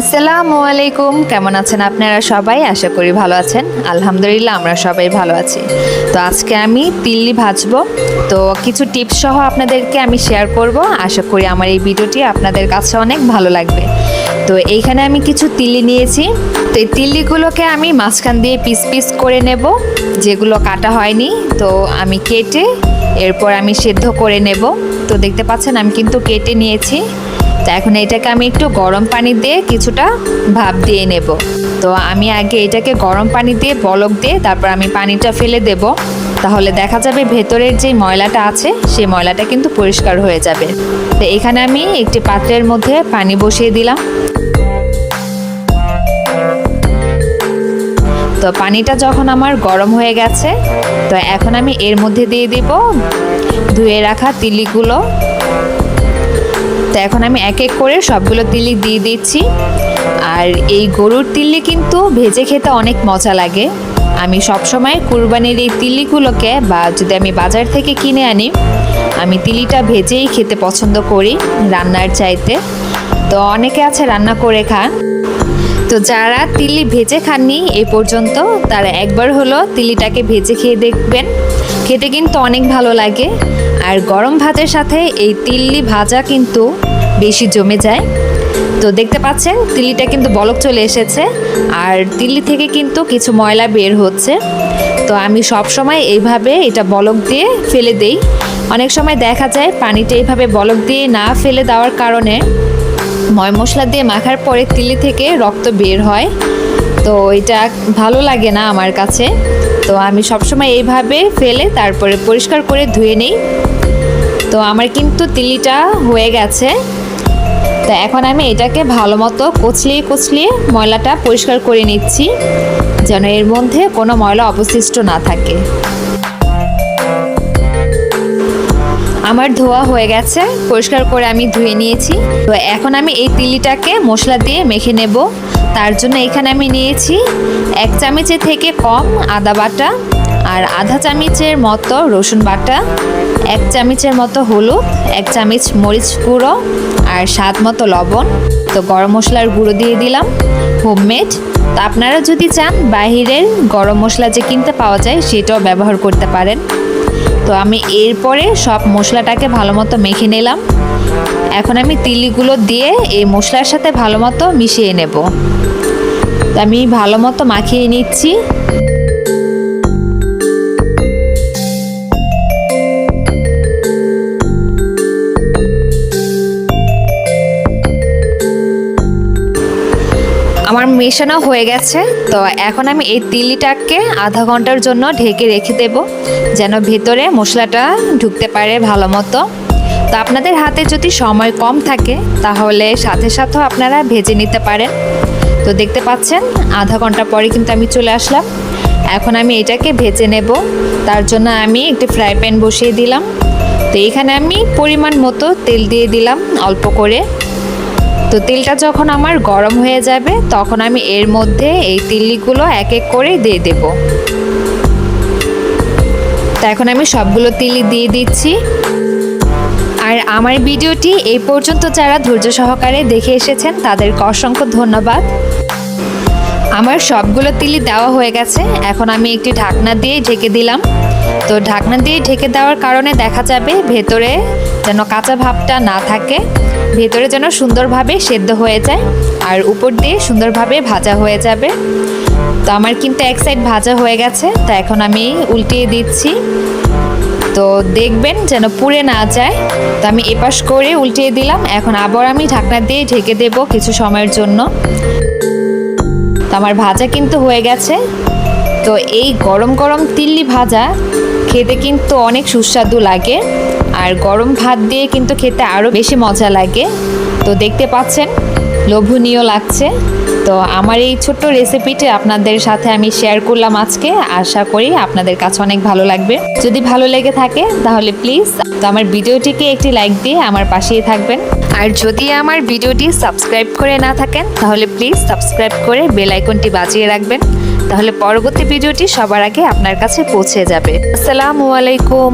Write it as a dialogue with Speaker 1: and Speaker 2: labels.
Speaker 1: আসসালামু আলাইকুম। কেমন আছেন আপনারা সবাই? আশা করি ভালো আছেন। আলহামদুলিল্লাহ, আমরা সবাই ভালো আছি। তো আজকে আমি তিল্লি ভাজবো। তো কিছু টিপস সহ আপনাদেরকে আমি শেয়ার করব। আশা করি আমার এই ভিডিওটি আপনাদের কাছে অনেক ভালো লাগবে। তো এইখানে আমি কিছু তিল্লি নিয়েছি। তো এই তিল্লিগুলোকে আমি মাঝখান দিয়ে পিস পিস করে নেব, যেগুলো কাটা হয়নি। তো আমি কেটে এরপর আমি সেদ্ধ করে নেব। তো দেখতে পাচ্ছেন, আমি কিন্তু কেটে নিয়েছি। তো এখন এটাকে আমি একটু গরম পানি দিয়ে কিছুটা ভাপ দিয়ে নেব। তো আমি আগে এটাকে গরম পানি দিয়ে, বলক দিয়ে তারপর আমি পানিটা ফেলে দেব। তাহলে দেখা যাবে ভেতরের যে ময়লাটা আছে, সেই ময়লাটা কিন্তু পরিষ্কার হয়ে যাবে। তো এখানে আমি একটি পাত্রের মধ্যে পানি বসিয়ে দিলাম। তো পানিটা যখন আমার গরম হয়ে গেছে, তো এখন আমি এর মধ্যে দিয়ে দিব ধুয়ে রাখা তিলিগুলো। তো এখন আমি এক এক করে সবগুলো তিলি দিয়ে দিচ্ছি। আর এই গরুর তিল্লি কিন্তু ভেজে খেতে অনেক মজা লাগে। আমি সবসময় কুরবানির এই তিল্লিগুলোকে বা যদি আমি বাজার থেকে কিনে আনি, আমি তিলিটা ভেজেই খেতে পছন্দ করি রান্নার চাইতে। তো অনেকে আছে রান্না করে খান। তো যারা তিলি ভেজে খাননি এই পর্যন্ত, তারা একবার হলো তিলিটাকে ভেজে খেয়ে দেখবেন। খেতে কিন্তু অনেক ভালো লাগে। আর গরম ভাতের সাথে এই তিল্লি ভাজা কিন্তু বেশি জমে যায়। তো দেখতে পাচ্ছেন, তিল্লিটা কিন্তু বলক চলে এসেছে। আর তিল্লি থেকে কিন্তু কিছু ময়লা বের হচ্ছে। তো আমি সব সময় এইভাবে এটা বলক দিয়ে ফেলে দেই। অনেক সময় দেখা যায় পানিটা এইভাবে বলক দিয়ে না ফেলে দেওয়ার কারণে ময় মশলা দিয়ে মাখার পরে তিলি থেকে রক্ত বের হয়। তো এটা ভালো লাগে না আমার কাছে। তো আমি সবসময় এইভাবে ফেলে তারপরে পরিষ্কার করে ধুয়ে নেই। তো আমার কিন্তু তিলিটা হয়ে গেছে। তো এখন আমি এটাকে ভালো মতো কচলিয়ে কচলিয়ে ময়লাটা পরিষ্কার করে নিচ্ছি, যেন এর মধ্যে কোনো ময়লা অবশিষ্ট না থাকে। আমার ধোয়া হয়ে গেছে, পরিষ্কার করে আমি ধুয়ে নিয়েছি। তো এখন আমি এই তিলিটাকে মশলা দিয়ে মেখে নেব। তার জন্য এখানে আমি নিয়েছি এক চামচের থেকে কম আদা বাটা আর আধা চামচের মতো রসুন বাটা, এক চামচের মতো হলুদ, এক চামচ মরিচ গুঁড়ো আর স্বাদ মতো লবণ। তো গরম মশলার গুঁড়ো দিয়ে দিলাম। হোমমেড। তো আপনারা যদি চান, বাহিরের গরম মশলা যে কিনতে পাওয়া যায়, সেটাও ব্যবহার করতে পারেন। তো আমি এরপরে সব মশলাটাকে ভালো মতো মেখে নিলাম। এখন আমি তিলিগুলো দিয়ে এই মশলার সাথে ভালো মতো মিশিয়ে নেব। তো আমি ভালো মতো মাখিয়ে নিচ্ছি। মেশানো হয়ে গেছে। তো এখন আমি এই তিলিটাকে আধা ঘণ্টার জন্য ঢেকে রেখে দেব, যেন ভেতরে মশলাটা ঢুকতে পারে ভালো মতো। তো আপনাদের হাতে যদি সময় কম থাকে, তাহলে সাথে সাথেও আপনারা ভেজে নিতে পারেন। তো দেখতে পাচ্ছেন, আধা ঘণ্টা পরে কিন্তু আমি চলে আসলাম। এখন আমি এটাকে ভেজে নেব, তার জন্য আমি একটি ফ্রাই প্যান বসিয়ে দিলাম। তো এখানে আমি পরিমাণ মতো তেল দিয়ে দিলাম, অল্প করে। তো তেলটা যখন আমার গরম হয়ে যাবে, তখন আমি এর মধ্যে এই তিল্লিগুলো এক এক করে দিয়ে দেব। তো এখন আমি সবগুলো তিলি দিয়ে দিচ্ছি। আর আমার ভিডিওটি এই পর্যন্ত যারা ধৈর্য সহকারে দেখে এসেছেন, তাদেরকে অসংখ্য ধন্যবাদ। আমার সবগুলো তিলি দেওয়া হয়ে গেছে। এখন আমি একটি ঢাকনা দিয়ে ঢেকে দিলাম। তো ঢাকনা দিয়ে ঢেকে দেওয়ার কারণে দেখা যাবে ভেতরে যেন কাঁচা ভাবটা না থাকে। ভেতরে যেন সুন্দরভাবে সেদ্ধ হয়ে যায় আর উপর দিয়ে সুন্দরভাবে ভাজা হয়ে যাবে। তো আমার কিন্তু এক সাইড ভাজা হয়ে গেছে, তো এখন আমি উল্টিয়ে দিচ্ছি। তো দেখবেন যেন পুড়ে না যায়, তো আমি এপাশ করে উল্টিয়ে দিলাম। এখন আবার আমি ঢাকনা দিয়ে ঢেকে দেব কিছু সময়ের জন্য। তো আমার ভাজা কিন্তু হয়ে গেছে। তো এই গরম গরম তিল্লি ভাজা খেতে কিন্তু অনেক সুস্বাদু লাগে। আর গরম ভাত দিয়ে কিন্তু খেতে আরও বেশি মজা লাগে। তো দেখতে পাচ্ছেন, লোভনীয় লাগছে। তো আমার এই ছোট্ট রেসিপিটি আপনাদের সাথে আমি শেয়ার করলাম আজকে। আশা করি আপনাদের কাছে অনেক ভালো লাগবে। যদি ভালো লেগে থাকে, তাহলে প্লিজ তো আমার ভিডিওটিকে একটি লাইক দিয়ে আমার পাশেই থাকবেন। আর যদি আমার ভিডিওটি সাবস্ক্রাইব করে না থাকেন, তাহলে প্লিজ সাবস্ক্রাইব করে বেল আইকনটি বাজিয়ে রাখবেন। তাহলে পরবর্তী ভিডিওটি সবার আগে আপনার কাছে পৌঁছে যাবে। আসসালামু আলাইকুম।